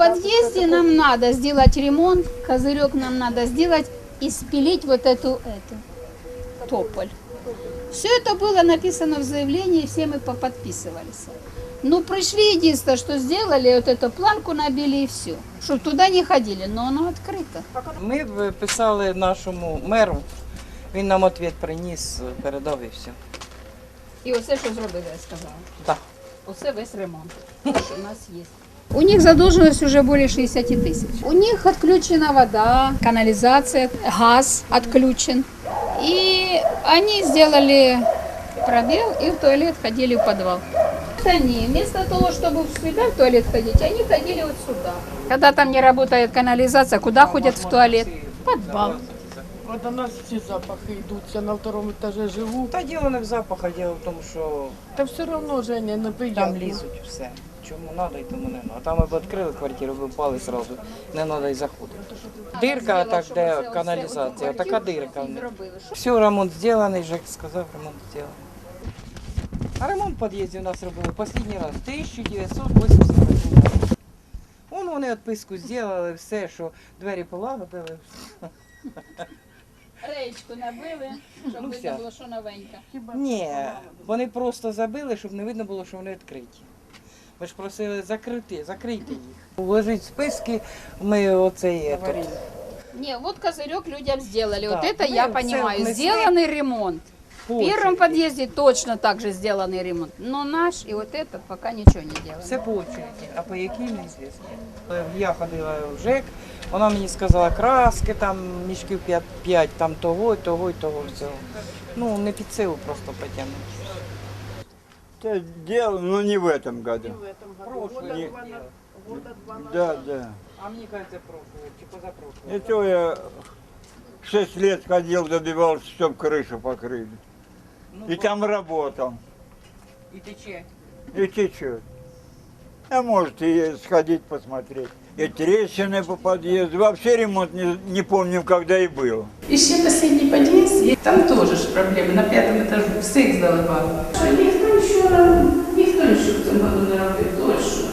подъезде нам надо сделать ремонт, козырек нам надо сделать и спилить вот эту, эту тополь. Все это было написано в заявлении, все мы поподписывались. Ну, пришли единственное, что сделали, вот эту планку набили и все. Чтобы туда не ходили, но оно открыто. Ми б писали нашому меру, він нам відповідь приніс, передав і все. І оце, що зробили, я сказала. Так. Оце весь ремонт, що у нас є. У них задолженность уже более 60 тысяч. У них отключена вода, канализация, газ отключен. И они сделали пробел и в туалет ходили в подвал. Они вместо того, чтобы сюда в туалет ходить, они ходили вот сюда. Когда там не работает канализация, куда ходят в туалет? В подвал. От у нас всі запахи йдуть. Я на второму етажі живу. Та діло не в запахах, діло в тому, що Та все одно Женя неприємно. там лізуть все. Чому треба і тому не треба. А там ми б відкрили квартиру, ви впали одразу, не треба й заходити. Дирка, так, де каналізація, така дирка. Все, ремонт зроблений, Жек сказав, ремонт зроблений. А ремонт в під'їзді у нас робили останній раз, 1988 році. Вон вони відписку зробили, все, що двері полагодили. Речку набили, щоб Ну, видно вся. було, що новенька. Ні, вони просто забили, щоб не видно було, що вони відкриті. Ми ж просили закрити, закрити їх. Лежить списки, ми оцей Говорили. Не, вот козырек людям сделали. Да. Вот это Ну, я все понимаю. внесли. Сделанный ремонт. В первом подъезде точно так же сделанный ремонт. Но наш и вот этот пока ничего не делали. Все по очереді, а по якій неізвісно. Я ходила в ЖЕК, вона мені сказала краски, там мішків 5, там того, і того і того всього. Ну, не під силу просто потягнути. Да, дело, но не в этом году. В этом году. Прошлый Года делал. года два назад. Да, да. А мені кажеться, прошлого, чи позапрошлого. И то я шесть лет ходил, добивался, чтобы крышу покрыли. Ну, И там работал. І тече. И течет. А может и сходить посмотреть И трещины по подъезду. Вообще ремонт не, не помним, когда и был. І ще останній під'їзд, і там теж ж проблеми. На п'ятому етажу всіх здали багато. Що ніхто нічого, не- ніхто нічого в цьому году не робив, точно.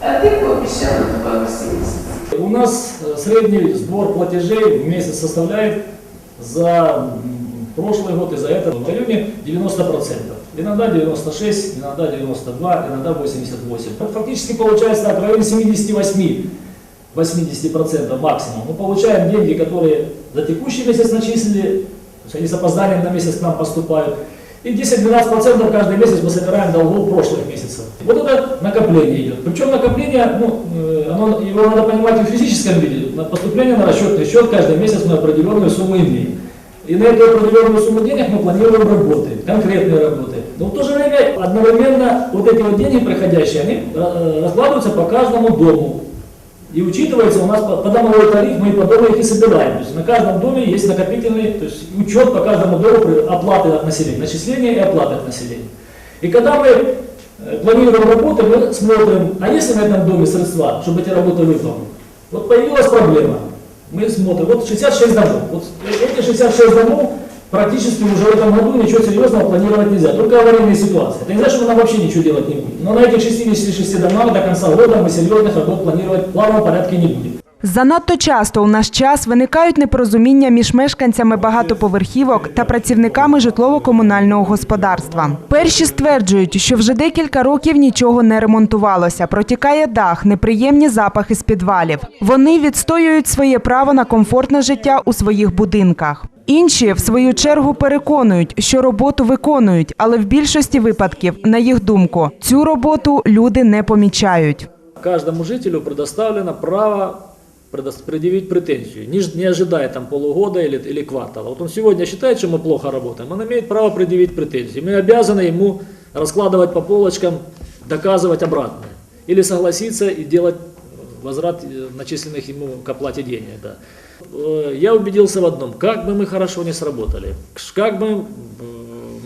А ти пообіцяла по 80. У нас э, средний сбор платежей в месяц составляет за м, прошлый год и за этот в районе 90%. Иногда 96, иногда 92, иногда 88. Ну, Фактически получается так, в районе 78 80% максимум. Мы получаем деньги, которые за текущий месяц начислили, то есть они с опозданием на месяц к нам поступают. И 10-12% каждый месяц мы собираем долгов прошлых месяцев. Вот это накопление идет. Причем накопление, ну, э, оно, его надо понимать и в физическом виде. Поступление на расчетный счет каждый месяц мы определенную сумму имеем. И на эту определенную сумму денег мы планируем работы, конкретные работы. Но в то же время одновременно вот эти вот деньги приходящие, они э, раскладываются по каждому дому. И учитывается у нас по, домовой тариф, мы по дому их и собираем. То есть на каждом доме есть накопительный, то есть учет по каждому дому оплаты от населения, начисления и оплаты от населения. И когда мы э, планируем работы, мы смотрим, а есть ли на этом доме средства, чтобы эти работы выполнить. Вот появилась проблема. Мы смотрим, вот 66 домов. Вот эти 66 домов практически уже в этом году ничего серьезного планировать нельзя, только аварийные ситуации. Это не значит, что мы вообще ничего делать не будем. Но на этих 66 домах до конца года мы серьезных работ планировать в плановом порядке не будем. Занадто часто у наш час виникають непорозуміння між мешканцями багатоповерхівок та працівниками житлово-комунального господарства. Перші стверджують, що вже декілька років нічого не ремонтувалося, протікає дах, неприємні запахи з підвалів. Вони відстоюють своє право на комфортне життя у своїх будинках. Інші, в свою чергу, переконують, що роботу виконують, але в більшості випадків, на їх думку, цю роботу люди не помічають. Каждому жителю предоставлено право предъявить претензию, не, не ожидая там полугода или, или квартала. Вот он сегодня считает, что мы плохо работаем, он имеет право предъявить претензию. Мы обязаны ему раскладывать по полочкам, доказывать обратное. Или согласиться и делать возврат э, начисленных ему к оплате денег. Да. Э, Я убедился в одном, как бы мы хорошо не сработали, как бы э,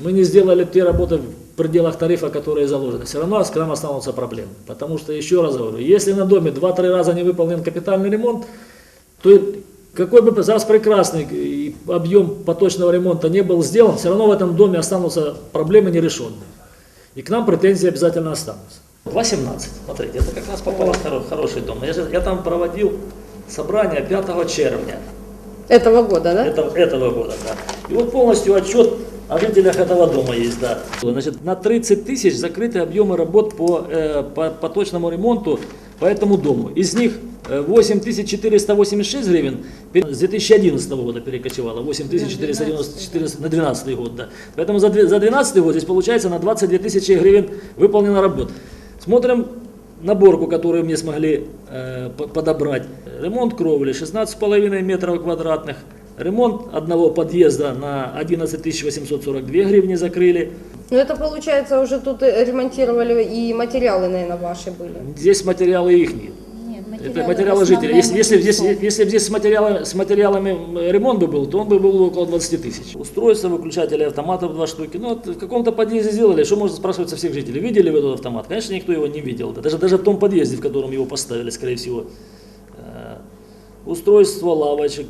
мы не сделали те работы в пределах тарифа, которые заложены, все равно к нам останутся проблемы. Потому что, еще раз говорю, если на доме 2-3 раза не выполнен капитальный ремонт, то какой бы зараз прекрасный объем поточного ремонта не был сделан, все равно в этом доме останутся проблемы нерешенные. И к нам претензии обязательно останутся. 2.17, смотрите, это как раз попало в хоро- хороший дом. Я, же- я там проводил собрание 5 червня Этого года, да? этого, этого года. Да. И вот полностью отчет о жителях этого дома есть. Да. Значит, на 30 тысяч закрыты объемы работ по, э, по поточному ремонту по этому дому. Из них э, 8486 гривен пере- с 2011 года перекочевало, 8494 на 2012 год. Да. Поэтому за, две- за 2012 год здесь получается на 22 тысячи гривен выполнено работ. Смотрим наборку, которую мне смогли э, по- подобрать. Ремонт кровли 16,5 метров квадратных. Ремонт одного подъезда на 11 842 гривни закрыли. Ну это получается уже тут э, ремонтировали и материалы, наверное, ваши были. Здесь материалы их нет. Нет, Это материалы жителей. Если, если, здесь, если бы здесь с, материалами, с материалами ремонт бы был, то он бы был около 20 тысяч. Устройства, выключатели автоматов два штуки. Ну, вот в каком-то подъезде сделали. Что можно спрашивать со всех жителей? Видели вы этот автомат? Конечно, никто его не видел. Да. Даже, даже в том подъезде, в котором его поставили, скорее всего. Э, Устройство лавочек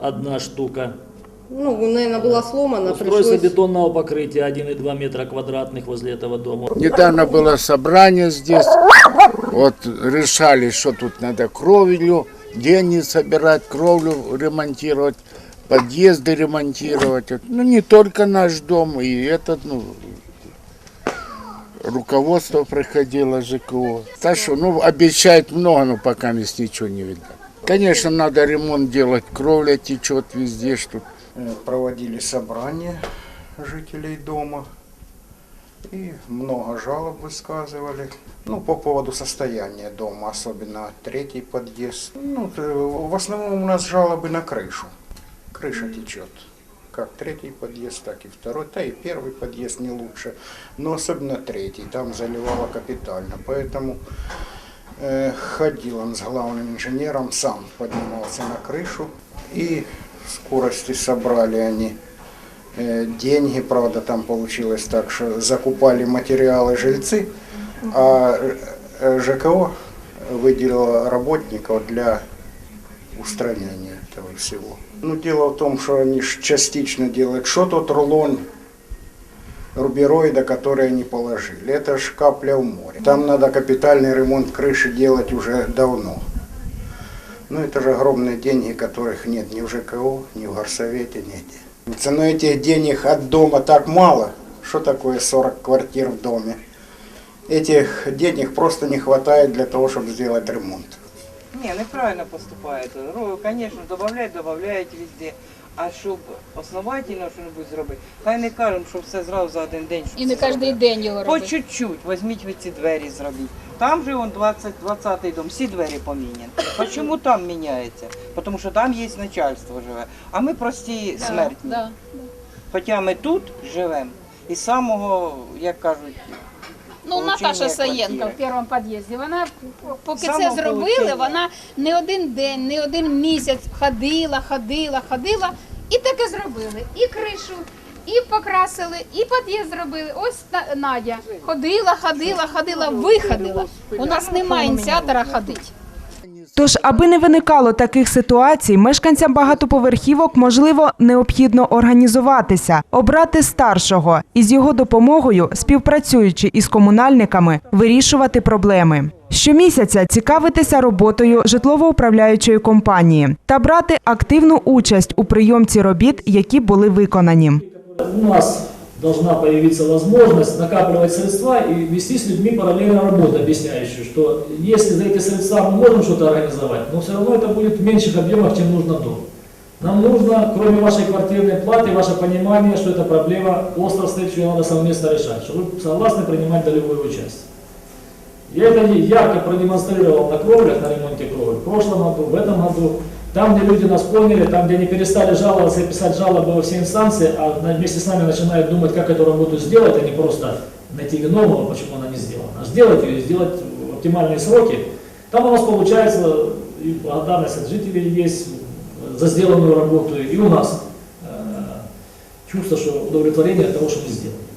одна штука. Ну, наверное, была сломана, Устройство пришлось... бетонного покрытия 1,2 метра квадратных возле этого дома. Недавно было собрание здесь, вот решали, что тут надо кровлю, деньги собирать, кровлю ремонтировать, подъезды ремонтировать. Ну, не только наш дом, и этот, ну, руководство приходило ЖКО. Так что, ну, обещают много, но пока ничего не видно. Конечно, надо ремонт делать, кровля течет везде, что Э, проводили собрания жителей дома и много жалоб высказывали. Ну, по поводу состояния дома, особенно третий подъезд. Ну, в основном у нас жалобы на крышу. Крыша течет. Как третий подъезд, так и второй. Да и первый подъезд не лучше. Но особенно третий. Там заливало капитально. Поэтому ходил он с главным инженером, сам поднимался на крышу. И скорости собрали они э, деньги, правда, там получилось так, что закупали материалы жильцы, а э, ЖКО выделило работников для устранения этого всего. Ну, дело в том, что они частично делают, что тот рулон рубероида, который они положили. Это ж капля в море. Там надо капитальный ремонт крыши делать уже давно. Ну, это же огромные деньги, которых нет ни в ЖКО, ни в горсовете, нигде. Но этих денег от дома так мало. Что такое 40 квартир в доме? Этих денег просто не хватает для того, чтобы сделать ремонт. Ні, неправильно поступають. Ну, звісно, додають, додають везде. А щоб основательно щось зробити, хай не кажемо, що все зразу за один день. І не кожен день його По чуть-чуть, візьміть ви ці двері зробіть. Там же он 20, 20 дом, всі двері поміняні. Чому там міняється? Тому що там є начальство живе. А ми прості Да, смертні. да. Хоча ми тут живемо і самого, як кажуть, Ну, Наташа квартири. в першому під'їзді, вона поки це зробили, вона не один день, не один місяць ходила, ходила, ходила і таке зробили. І кришу, і покрасили, і під'їзд зробили. Ось Та- Надя ходила, ходила, ходила, виходила. У нас немає ініціатора ходити. Тож, аби не виникало таких ситуацій, мешканцям багатоповерхівок можливо необхідно організуватися, обрати старшого і з його допомогою, співпрацюючи із комунальниками, вирішувати проблеми. Щомісяця цікавитися роботою житлово-управляючої компанії та брати активну участь у прийомці робіт, які були виконані. У нас должна появиться возможность накапливать средства и вести с людьми параллельно работу, объясняющую, что если за эти средства мы можем что-то организовать, но все равно это будет в меньших объемах, чем нужно дом. Нам нужно, кроме вашей квартирной платы, ваше понимание, что эта проблема остро стоит, что ее надо совместно решать, что вы согласны принимать долевое участие. Я это ярко продемонстрировал на кровлях, на ремонте кровель в прошлом году, в этом году. Там, где люди нас поняли, там, где они перестали жаловаться и писать жалобы во все инстанции, а вместе с нами начинают думать, как эту работу сделать, а не просто найти виновного, почему она не сделана. А сделать ее и сделать в оптимальные сроки. Там у нас получается и благодарность от жителей есть за сделанную работу, и у нас э, чувство, что удовлетворение от того, что мы сделали.